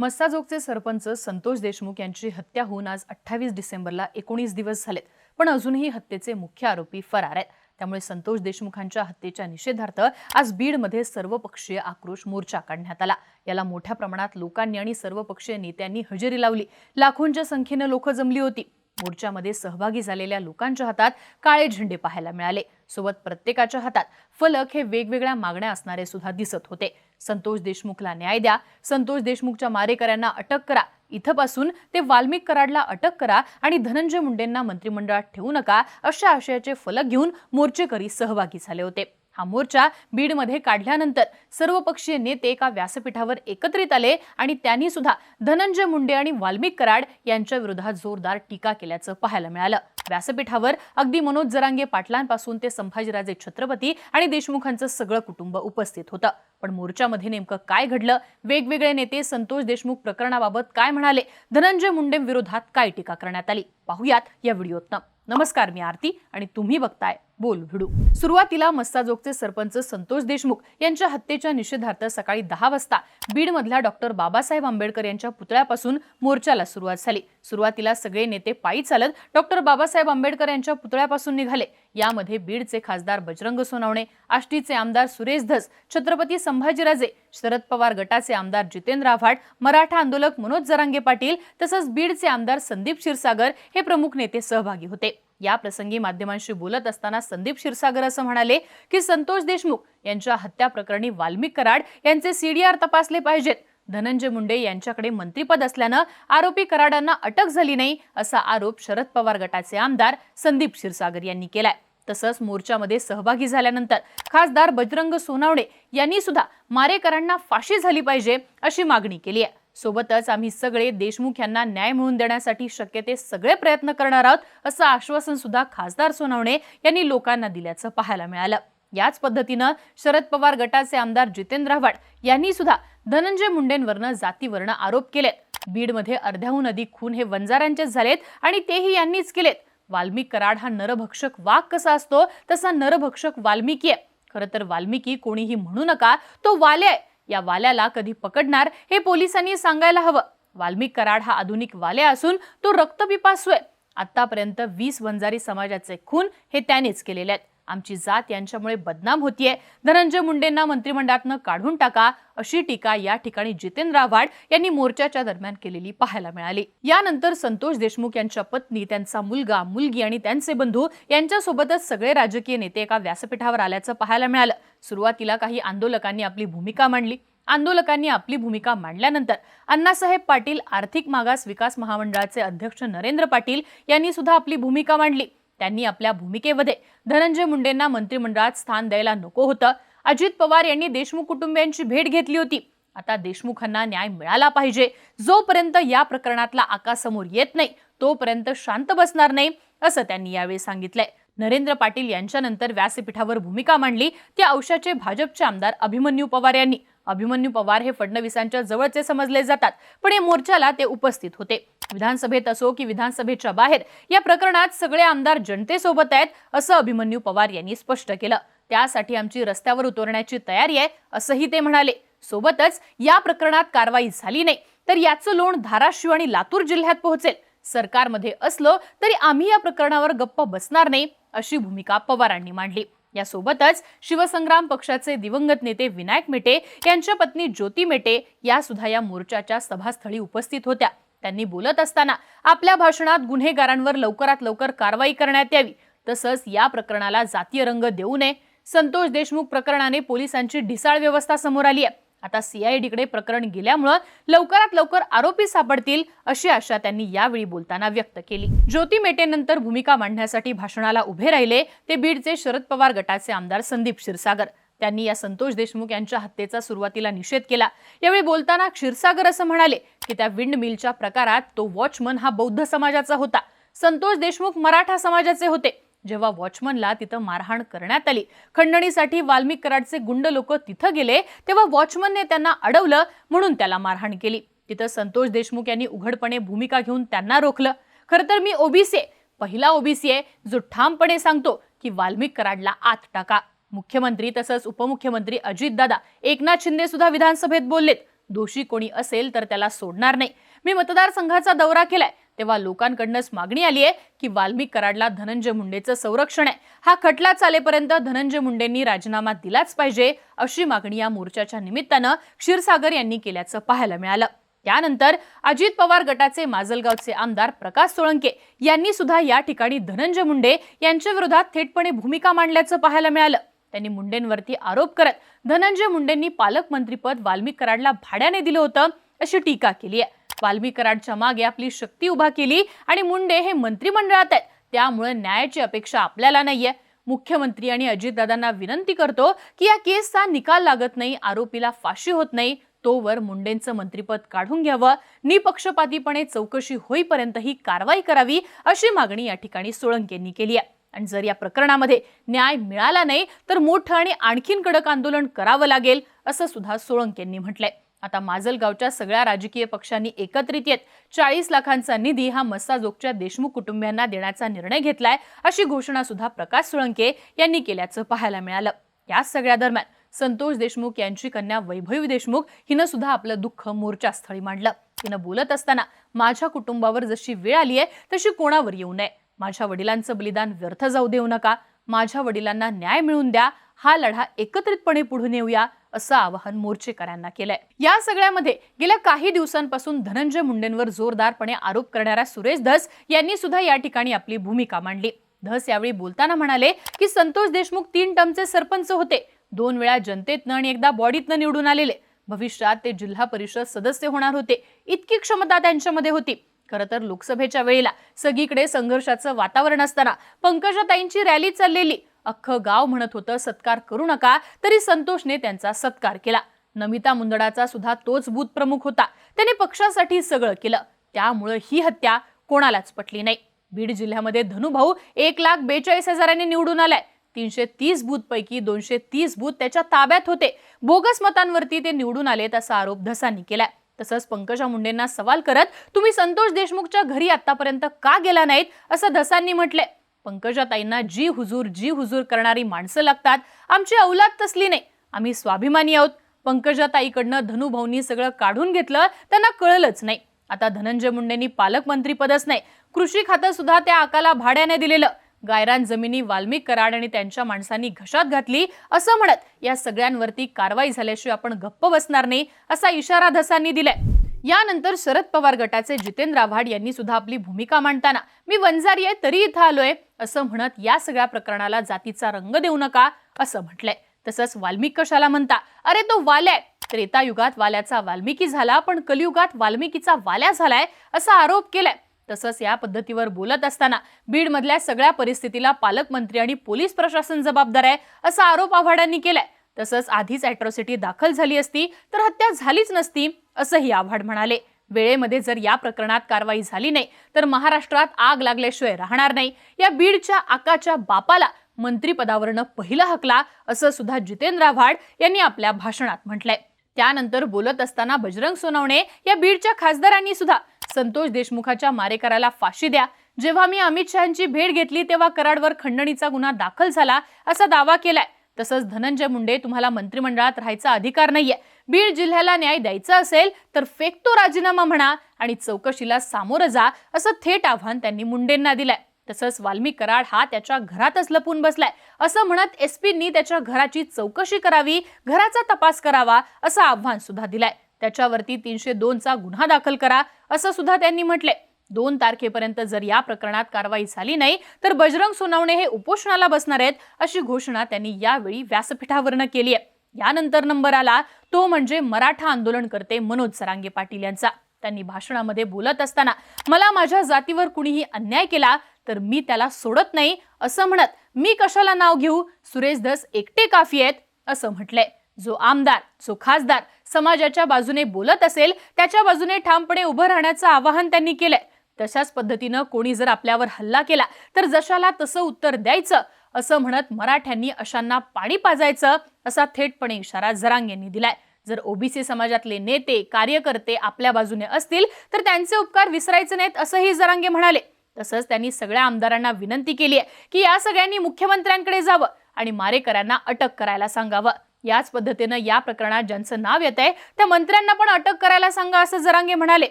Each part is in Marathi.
मस्ताजोगचे सरपंच संतोष देशमुख यांची हत्या होऊन आज अठ्ठावीस डिसेंबरला एकोणीस दिवस झालेत. पण अजूनही हत्येचे मुख्य आरोपी फरार आहेत. त्यामुळे संतोष देशमुखांच्या हत्येच्या निषेधार्थ आज बीडमध्ये सर्वपक्षीय आक्रोश मोर्चा काढण्यात आला. याला मोठ्या प्रमाणात लोकांनी आणि सर्वपक्षीय नेत्यांनी हजेरी लावली. लाखोंच्या संख्येनं लोक जमली होती. मोर्चामध्ये सहभागी झालेल्या लोकांच्या हातात काळे झेंडे पाहायला मिळाले. सोबत प्रत्येकाच्या हातात फलक हे वेगवेगळ्या मागण्या असणारे सुद्धा दिसत होते. संतोष देशमुखला न्याय द्या. संतोष देशमुखच्या मारेकऱ्यांना अटक करा. इथपासून ते वाल्मिक कराडला अटक करा आणि धनंजय मुंडेंना मंत्रिमंडळात ठेवू नका अशा आशयाचे फलक घेऊन मोर्चेकरी सहभागी झाले होते. हा मोर्चा बीडमध्ये काढल्यानंतर सर्वपक्षीय नेते एका व्यासपीठावर एकत्रित आले आणि त्यांनी सुद्धा धनंजय मुंडे आणि वाल्मिक कराड यांच्या विरोधात जोरदार टीका केल्याचं पाहायला मिळालं. व्यासपीठावर अगदी मनोज जरांगे पाटलांपासून ते संभाजीराजे छत्रपती आणि देशमुखांचं सगळं कुटुंब उपस्थित होतं. पण मोर्चामध्ये नेमकं काय घडलं? वेगवेगळे नेते संतोष देशमुख प्रकरणाबाबत काय म्हणाले? धनंजय मुंडे विरोधात काय टीका करण्यात आली? पाहुयात या व्हिडिओतनं. नमस्कार मी आरती आणि तुम्ही बघताय बोल भिडू. सुरुवातीला मस्ताजोगचे सरपंच संतोष देशमुख यांच्या हत्येच्या निषेधार्थ सकाळी दहा वाजता बीडमधल्या डॉक्टर बाबासाहेब आंबेडकर यांच्या पुतळ्यापासून मोर्चाला सुरुवात झाली. सुरुवातीला सगळे नेते पायी चालत डॉक्टर बाबासाहेब आंबेडकर यांच्या पुतळ्यापासून निघाले. यामध्ये बीडचे खासदार बजरंग सोनावणे आष्टीचे आमदार सुरेश धस छत्रपती संभाजीराजे शरद पवार गटाचे आमदार जितेंद्र आव्हाड मराठा आंदोलक मनोज जरांगे पाटील तसंच बीडचे आमदार संदीप क्षीरसागर हे प्रमुख नेते सहभागी होते. या प्रसंगी माध्यमांशी बोलत असताना संदीप क्षीरसागर असं म्हणाले की संतोष देशमुख यांच्या हत्या प्रकरणी वाल्मिक कराड यांचे सीडीआर तपासले पाहिजेत. धनंजय मुंडे यांच्याकडे मंत्रीपद असल्यानं आरोपी कराडांना अटक झाली नाही असा आरोप शरद पवार गटाचे आमदार संदीप क्षीरसागर यांनी केलाय. तसंच मोर्चामध्ये सहभागी झाल्यानंतर खासदार बजरंग सोनावणे यांनी सुद्धा मारेकरांना फाशी झाली पाहिजे अशी मागणी केली आहे. सोबतच आम्ही सगळे देशमुख यांना न्याय मिळवून देण्यासाठी शक्य ते सगळे प्रयत्न करणार आहोत असं आश्वासन सुद्धा खासदार सोनवणे यांनी लोकांना दिल्याचं पाहायला मिळालं. याच पद्धतीनं शरद पवार गटाचे आमदार जितेंद्र आव्हाड यांनी सुद्धा धनंजय मुंडेंवरनं जातीवरनं आरोप केलेत. बीडमध्ये अर्ध्याहून अधिक खून हे वंजाऱ्यांचेच झालेत आणि तेही यांनीच केलेत. वाल्मिक कराड हा नरभक्षक वाघ कसा असतो तसा नरभक्षक वाल्मिकी आहे. खरं तर वाल्मिकी कोणीही म्हणू नका तो वाले आहे. या वाल्याला कधी पकडणार हे पोलिसांनी सांगायला हवं. वाल्मिक कराड हा आधुनिक वाले असून तो रक्तपिपासू आहे. आतापर्यंत वीस वंजारी समाजाचे खून हे त्यानेच केलेले आहेत. आमची जात यांच्यामुळे बदनाम होतीये. धनंजय मुंडेंना मंत्रिमंडळातनं काढून टाका अशी टीका या ठिकाणी जितेंद्र आव्हाड यांनी मोर्चाच्या दरम्यान केलेली पाहायला मिळाली. यानंतर संतोष देशमुख यांच्या पत्नी त्यांचा मुलगा मुलगी आणि त्यांचे बंधू यांच्यासोबतच सगळे राजकीय नेते एका व्यासपीठावर आल्याचं पाहायला मिळालं. सुरुवातीला काही आंदोलकांनी आपली भूमिका मांडली. आंदोलकांनी आपली भूमिका मांडल्यानंतर अण्णासाहेब पाटील आर्थिक मागास विकास महामंडळाचे अध्यक्ष नरेंद्र पाटील यांनी सुद्धा आपली भूमिका मांडली. त्यांनी आपल्या भूमिकेमध्ये धनंजय मुंडेंना मंत्रिमंडळात स्थान द्यायला नको होतं. अजित पवार यांनी देशमुख कुटुंबियांची भेट घेतली होती. आता देशमुखांना न्याय मिळाला पाहिजे. जोपर्यंत या प्रकरणातला आकासमोर येत नाही तोपर्यंत शांत बसणार नाही असं त्यांनी यावेळी सांगितलंय. नरेंद्र पाटील यांच्यानंतर व्यासपीठावर भूमिका मांडली. ते औषाचे भाजपचे आमदार अभिमन्यू पवार यांनी. अभिमन्यू पवार हे फडणवीसांच्या जवळचे समजले जातात. पण या मोर्चाला ते उपस्थित होते. विधानसभेत असो की विधानसभेच्या बाहेर या प्रकरणात सगळे आमदार जनतेसोबत आहेत असं अभिमन्यू पवार यांनी स्पष्ट केलं. त्यासाठी आमची रस्त्यावर उतरण्याची तयारी आहे असंही ते म्हणाले. सोबतच या प्रकरणात कारवाई झाली नाही तर याचं लोण धाराशिव आणि लातूर जिल्ह्यात पोहोचेल. सरकारमध्ये असलो तरी आम्ही या प्रकरणावर गप्प बसणार नाही अशी भूमिका पवारांनी मांडली. यासोबतच शिवसंग्राम पक्षाचे दिवंगत नेते विनायक मेटे यांच्या पत्नी ज्योती मेटे या सुद्धा या मोर्चाच्या सभास्थळी उपस्थित होत्या. त्यांनी बोलत असताना आपल्या भाषणात गुन्हेगारांवर लवकरात लवकर कारवाई करण्यात यावी. तसंच या प्रकरणाला जातीय रंग देऊ नये. संतोष देशमुख प्रकरणाने पोलिसांची ढिसाळ व्यवस्था समोर आली आहे. आता सीआयडीकडे प्रकरण गेल्यामुळं लवकरात लवकर आरोपी सापडतील अशी आशा त्यांनी यावेळी बोलताना व्यक्त केली. ज्योती मेटेनंतर भूमिका मांडण्यासाठी भाषणाला उभे राहिले. ते बीडचे शरद पवार गटाचे आमदार संदीप क्षीरसागर. त्यांनी या संतोष देशमुख यांच्या हत्येचा सुरुवातीला निषेध केला. यावेळी बोलताना क्षीरसागर असं म्हणाले की त्या विंड मिलच्या प्रकारात तो वॉचमन हा बौद्ध समाजाचा होता. संतोष देशमुख मराठा समाजाचे होते. जेव्हा वॉचमनला तिथं मारहाण करण्यात आली खंडणीसाठी वाल्मिक कराडचे गुंड लोक तिथं गेले तेव्हा वॉचमनने त्यांना अडवलं म्हणून त्याला मारहाण केली. तिथं संतोष देशमुख यांनी उघडपणे भूमिका घेऊन त्यांना रोखलं. खरं तर मी ओबीसी पहिला ओबीसी आहे जो ठामपणे सांगतो की वाल्मिक कराडला आत टाका. मुख्यमंत्री तसंच उपमुख्यमंत्री अजितदादा एकनाथ शिंदे सुद्धा विधानसभेत बोललेत. दोषी कोणी असेल तर त्याला सोडणार नाही. मी मतदारसंघाचा दौरा केलाय. तेव्हा लोकांकडनंच मागणी आली आहे की वाल्मिक कराडला धनंजय मुंडेचं संरक्षण आहे. हा खटला चालेपर्यंत धनंजय मुंडेंनी राजीनामा दिलाच पाहिजे अशी मागणी या मोर्चाच्या निमित्तानं क्षीरसागर यांनी केल्याचं पाहायला मिळालं. त्यानंतर अजित पवार गटाचे माजलगावचे आमदार प्रकाश सोळंके यांनी सुद्धा या ठिकाणी धनंजय मुंडे यांच्या विरोधात थेटपणे भूमिका मांडल्याचं पाहायला मिळालं. त्यांनी मुंडेंवरती आरोप करत धनंजय मुंडेंनी पालकमंत्रीपद वाल्मिक कराडला भाड्याने दिलं होतं अशी टीका केली आहे. वाल्मिक कराडच्या मागे आपली शक्ती उभा केली आणि मुंडे हे मंत्रिमंडळात आहेत. त्यामुळे न्यायाची अपेक्षा आपल्याला नाहीये. मुख्यमंत्री आणि अजितदादांना विनंती करतो की या केसचा निकाल लागत नाही आरोपीला फाशी होत नाही तोवर मुंडेंचं मंत्रिपद काढून घ्यावं. निपक्षपातीपणे चौकशी होईपर्यंत ही कारवाई करावी अशी मागणी या ठिकाणी सोळंकेंनी केली आहे. आणि जर या प्रकरणामध्ये न्याय मिळाला नाही तर मोठं आणि आणखीन कडक आंदोलन करावं लागेल असं सुद्धा सोळंकेंनी म्हटलंय. आता माजलगावच्या सगळ्या राजकीय पक्षांनी एकत्रित येत चाळीस लाखांचा निधी हा मस्साजोगच्या देशमुख कुटुंबियांना देण्याचा निर्णय घेतलाय अशी घोषणा सुद्धा प्रकाश सोळंके यांनी केल्याचं पाहायला मिळालं. या सगळ्या दरम्यान संतोष देशमुख यांची कन्या वैभवी देशमुख हिनं सुद्धा आपलं दुःख मोर्चास्थळी मांडलं. तिनं बोलत असताना माझ्या कुटुंबावर जशी वेळ आली आहे तशी कोणावर येऊ नये. माझ्या वडिलांचं बलिदान व्यर्थ जाऊ देऊ नका. माझ्या वडिलांना न्याय मिळवून द्या. हा लढा एकत्रितपणे पुढे नेऊया असं आवाहन मोर्चेकऱ्यांना केलंय. या सगळ्यामध्ये गेल्या काही दिवसांपासून धनंजय मुंडेंवर जोरदारपणे आरोप करणाऱ्या सुरेश धस यांनी सुद्धा या ठिकाणी आपली भूमिका मांडली. धस यावेळी बोलताना म्हणाले की संतोष देशमुख तीन टर्मचे सरपंच होते. दोन वेळा जनतेतनं आणि एकदा बॉडीतनं निवडून आलेले. भविष्यात ते जिल्हा परिषद सदस्य होणार होते. इतकी क्षमता त्यांच्यामध्ये होती. खरं तर लोकसभेच्या वेळेला सगळीकडे संघर्षाचं वातावरण असताना पंकजाताईंची रॅली चाललेली. अख्खं गाव म्हणत होतं सत्कार करू नका. तरी संतोषने त्यांचा सत्कार केला. नमिता मुंदडाचा सुद्धा तोच बूथ प्रमुख होता. त्याने पक्षासाठी सगळं केलं. त्यामुळं ही हत्या कोणालाच पटली नाही. बीड जिल्ह्यामध्ये धनुभाऊ एक लाख बेचाळीस हजारांनी निवडून आलाय. तीनशे तीस बूथ पैकी दोनशे तीस बूथ त्याच्या ताब्यात होते. बोगस मतांवरती ते निवडून आलेत असा आरोप धसांनी केलाय. तसंच पंकजा मुंडेंना सवाल करत तुम्ही संतोष देशमुखच्या घरी आतापर्यंत का गेला नाहीत? असं धसांनी म्हटलंय. पंकजाताईंना जी हुजूर जी हुजूर करणारी माणसं लागतात आमची अवलाद तसली नाही. आम्ही स्वाभिमानी आहोत. पंकजाताईकडनं धनुभाऊंनी सगळं काढून घेतलं त्यांना कळलंच नाही. आता धनंजय मुंडेंनी पालकमंत्रीपदच नाही. कृषी खातं सुद्धा त्या आकाला भाड्याने दिलेलं. गायरान जमिनी वाल्मिक कराड आणि त्यांच्या माणसांनी घशात घातली असं म्हणत या सगळ्यांवरती कारवाई झाल्याशिवाय आपण गप्प बसणार नाही असा इशारा धसांनी दिलाय. यानंतर शरद पवार गटाचे जितेंद्र आव्हाड यांनी सुद्धा आपली भूमिका मांडताना मी वंजारी आहे तरी इथं आलोय असं म्हणत या सगळ्या प्रकरणाला जातीचा रंग देऊ नका असं म्हटलंय. तसंच वाल्मिक कशाला म्हणता? अरे तो वाल्या. त्रेतायुगात वाल्याचा वाल्मिकी झाला पण कलियुगात वाल्मिकीचा वाल्या झालाय असा आरोप केलाय. तसंच या पद्धतीवर बोलत असताना बीडमधल्या सगळ्या परिस्थितीला पालकमंत्री आणि पोलीस प्रशासन जबाबदार आहे असा आरोप आव्हाडांनी केलाय. तसंच आधीच अॅट्रॉसिटी दाखल झाली असती तर हत्या झालीच नसती असंही आव्हाड म्हणाले. वेळेमध्ये जर या प्रकरणात कारवाई झाली नाही तर महाराष्ट्रात आग लागल्याशिवाय राहणार नाही. या बीडच्या आकाच्या बापाला मंत्रीपदावरनं पहिला हकला असं सुद्धा जितेंद्र आव्हाड यांनी आपल्या भाषणात म्हटलंय. त्यानंतर बोलत असताना बजरंग सोनवणे या बीडच्या खासदारांनी सुद्धा संतोष देशमुखाच्या मारेकराला फाशी द्या. जेव्हा मी अमित शहाची भेट घेतली तेव्हा कराडवर खंडणीचा गुन्हा दाखल झाला असा दावा केलाय. तसंच धनंजय मुंडे तुम्हाला मंत्रिमंडळात राहायचा अधिकार नाहीये. बीड जिल्ह्याला न्याय द्यायचा असेल तर फेकतो राजीनामा म्हणा आणि चौकशीला सामोरं जा असं थेट आव्हान त्यांनी मुंडेंना दिलंय. तसंच वाल्मी कराड हा त्याच्या घरातच लपून बसलाय. असं म्हणत एसपींनी त्याच्या घराची चौकशी करावी घराचा तपास करावा असं आव्हान सुद्धा दिलंय. त्याच्यावरती तीनशे दोनचा गुन्हा दाखल करा असं सुद्धा त्यांनी म्हटलंय. दोन तारखेपर्यंत जर या प्रकरणात कारवाई झाली नाही तर बजरंग सोनावणे हे उपोषणाला बसणार आहेत अशी घोषणा त्यांनी यावेळी व्यासपीठावरनं केली आहे. यानंतर नंबर आला तो म्हणजे मराठा आंदोलनकर्ते मनोज सरांगे पाटील यांचा. त्यांनी भाषणामध्ये बोलत असताना मला माझ्या जातीवर कुणीही अन्याय केला तर मी त्याला सोडत नाही असं म्हणत. मी कशाला नाव घेऊ? सुरेश धस एकटे काफी आहेत असं म्हटलंय. जो आमदार जो खासदार समाजाच्या बाजूने बोलत असेल त्याच्या बाजूने ठामपणे उभं राहण्याचं आवाहन त्यांनी केलंय. तशाच पद्धतीनं कोणी जर आपल्यावर हल्ला केला तर जशाला तसं उत्तर द्यायचं असं म्हणत मराठ्यांनी अशांना पाणी पाजायचं असा थेटपणे इशारा जरांग यांनी दिलाय. जर ओबीसी समाजातले नेते कार्यकर्ते आपल्या बाजूने असतील तर त्यांचे उपकार विसरायचे नाहीत असंही जरांगे म्हणाले. तसंच त्यांनी सगळ्या आमदारांना विनंती केली आहे की या सगळ्यांनी मुख्यमंत्र्यांकडे जावं आणि मारेकऱ्यांना अटक करायला सांगावं. याच पद्धतीनं या प्रकरणात ज्यांचं नाव येत आहे त्या मंत्र्यांना पण अटक करायला सांगा असं जरांगे म्हणाले.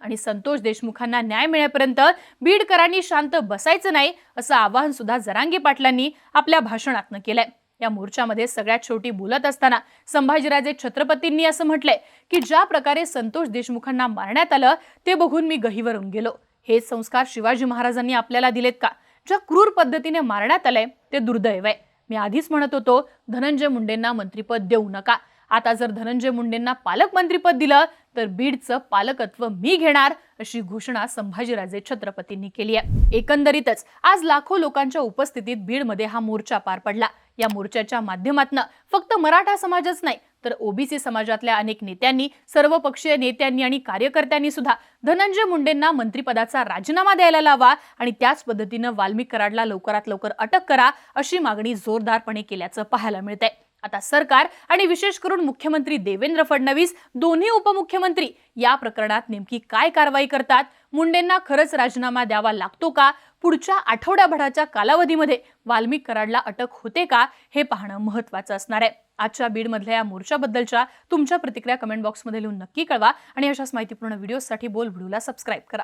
आणि संतोष देशमुखांना न्याय मिळेपर्यंत बीडकरांनी शांत बसायचं नाही असं आवाहन सुद्धा जरांगे पाटलांनी आपल्या भाषणातनं केलंय. या मोर्चामध्ये सगळ्यात शेवटी बोलत असताना संभाजीराजे छत्रपतींनी असं म्हटलंय की ज्या प्रकारे संतोष देशमुखांना मारण्यात आलं ते बघून मी गहीवरून गेलो. हे संस्कार शिवाजी महाराजांनी आपल्याला दिलेत का? ज्या क्रूर पद्धतीने मारण्यात आलंय ते दुर्दैव आहे. मी आधीच म्हणत होतो धनंजय मुंडेंना मंत्रिपद देऊ नका. आता जर धनंजय मुंडेंना पालकमंत्रीपद दिलं तर बीडचं पालकत्व मी घेणार अशी घोषणा संभाजीराजे छत्रपतींनी केली आहे. एकंदरीतच आज लाखो लोकांच्या उपस्थितीत बीडमध्ये हा मोर्चा पार पडला. या मोर्चाच्या माध्यमातून फक्त मराठा समाजच नाही तर ओबीसी समाजातल्या अनेक नेत्यांनी सर्वपक्षीय नेत्यांनी आणि कार्यकर्त्यांनी सुद्धा धनंजय मुंडेंना मंत्रिपदाचा राजीनामा द्यायला लावा आणि त्याच पद्धतीनं वाल्मिक कराडला लवकरात लवकर अटक करा अशी मागणी जोरदारपणे केल्याचं पाहायला मिळतंय. आता सरकार आणि विशेष करून मुख्यमंत्री देवेंद्र फडणवीस दोन्ही उपमुख्यमंत्री या प्रकरणात नेमकी काय कारवाई करतात? मुंडेंना खरंच राजीनामा द्यावा लागतो का? पुढच्या आठवड्याभराच्या कालावधीमध्ये वाल्मिक कराडला अटक होते का? हे पाहणं महत्वाचं असणार आहे. आजच्या बीडमधल्या या मोर्चाबद्दलच्या तुमच्या प्रतिक्रिया कमेंट बॉक्समध्ये लिहून नक्की कळवा आणि अशाच माहितीपूर्ण व्हिडिओसाठी बोल व्हिडिओला सबस्क्राईब करा.